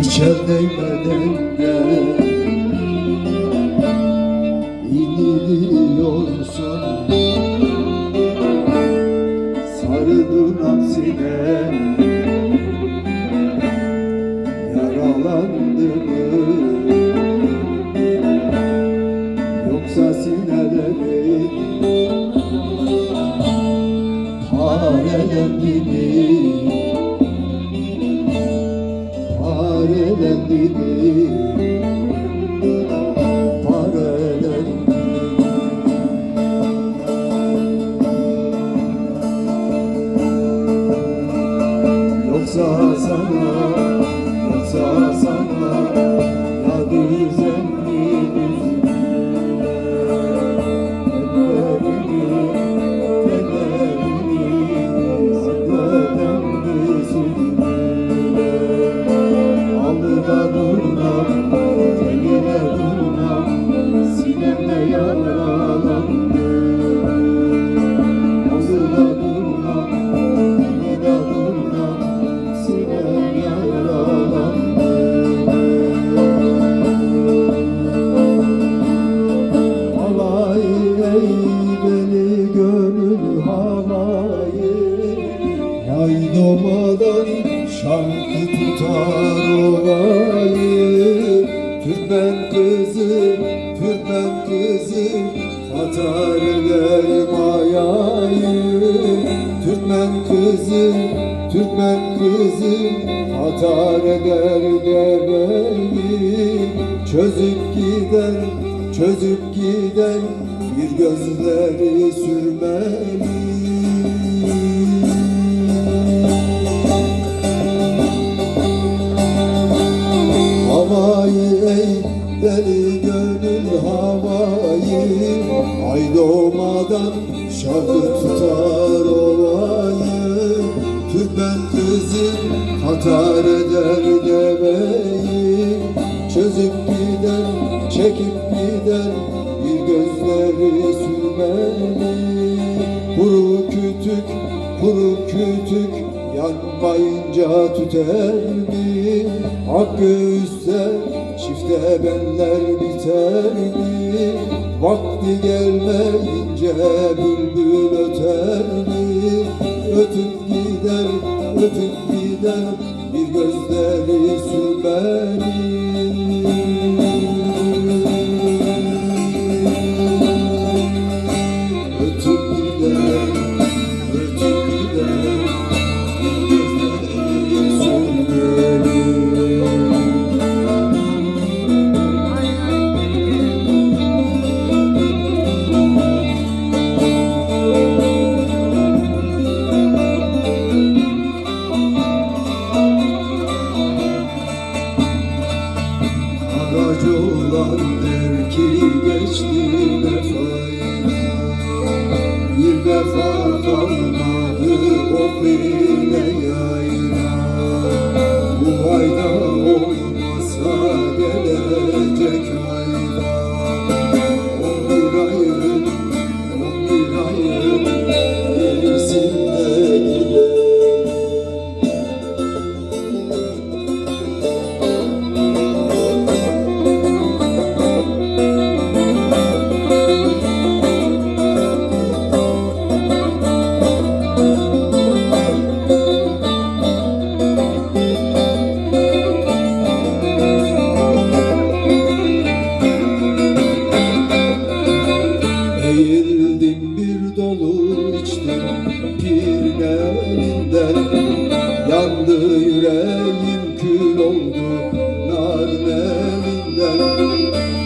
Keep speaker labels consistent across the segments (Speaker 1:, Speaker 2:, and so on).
Speaker 1: Hiç el değmeden de iniliyorsun Sarıldın aksine Yaralandı mı? Yoksa sinelerin Parelendi mi Parelendi Parelendi Yoksa sana Eder mayayı Türkmen kızı, Türkmen kızı Atar eder deveyi. Çözüp gider, çözüp gider Bir gözleri sürmeli şarkı tutar ovayı Türkmen kızı hatar eder deveyi Çözüp gider, çekip gider Bir gözleri sürmeli Kuru kütük, kuru kütük Yanmayınca tüter mi? Hakkı üstte çifte benler biter mi? Vakti gelmeyince bülbül öter mi? Ötüp gider, ötüp gider Bir gözleri sürmeli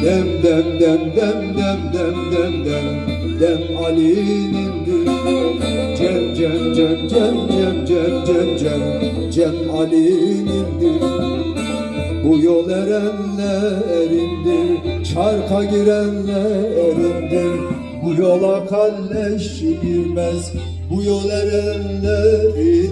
Speaker 1: Dem dem dem dem dem dem dem dem Dem Ali'nindir Cem cem cem cem cem cem cem cem Cem Ali'nindir bu yol erenlerindir, çarka girenlerindir. Bu yola kalleş girmez, bu yol erenlerindir.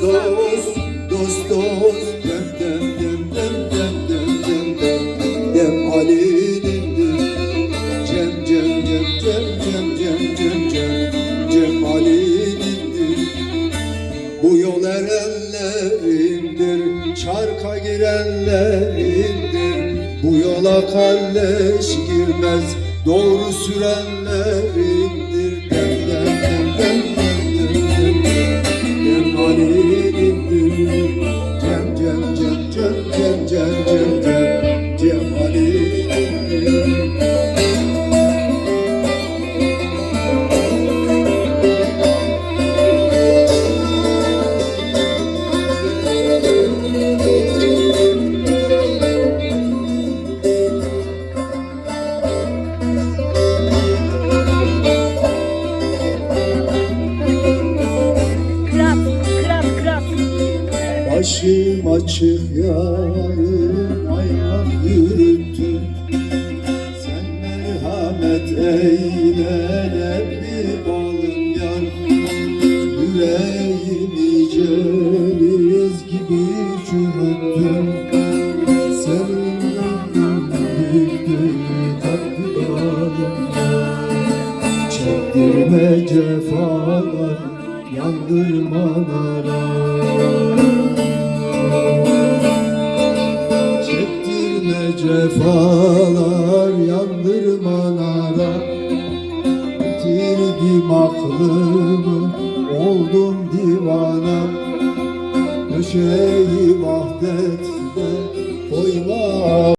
Speaker 1: Dost dost, dost Dem dem dem dem dem dem dem dem Dem Cem cem cem cem cem cem cem cem Cem Bu yol erenlerindir Çarka girenlerindir. Bu yola kalleş girmez Doğru sürenlerindir cem cem cem Cem Başım açık yarın ayak yürüttün Sen merhamet eyle bir balım yar. Yüreğimi ceviz gibi çürüttün Senin büyüktü tatlı balım Çektirme cefalar yandırmalara cefalar yandırmalara. Bitirdim aklımı oldum divana. Köşeyi vahdetle koyma